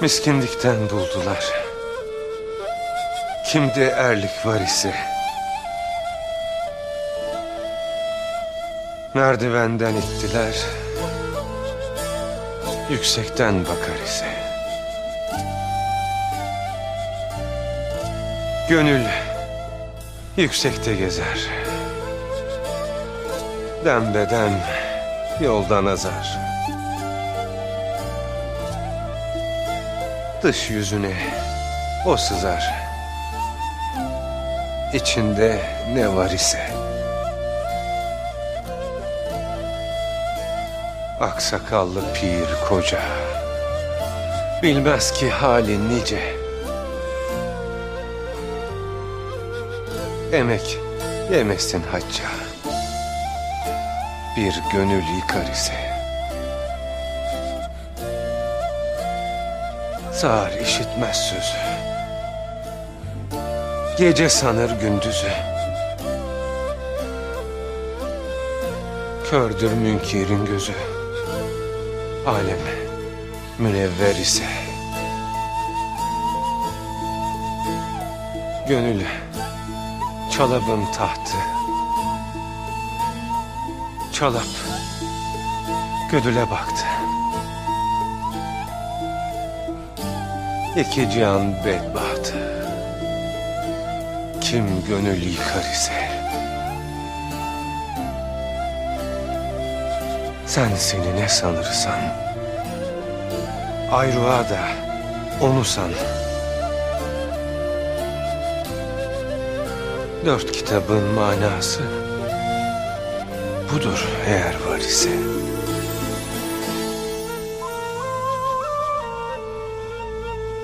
Miskinlikten buldular. Kimde erlik var ise. Merdivenden ittiler. Yüksekten bakar ise. Gönül yüksekte gezer. Dembedem yoldan azar. Dış yüzüne o sızar. İçinde ne var ise. Aksakallı pir koca. Bilmez ki halin nice. Emek yemesin hacca. Bir gönül yıkar ise. Sağır işitmez sözü. Gece sanır gündüzü. Kördür münkerin gözü. Alem münevver ise. Gönül çalabın tahtı. Çalap gödüle baktı. İki cihan bedbahtı. Kim gönül yıkar ise. Sen seni ne sanırsan. Ayrığa da onu san. Dört kitabın manası budur eğer var ise.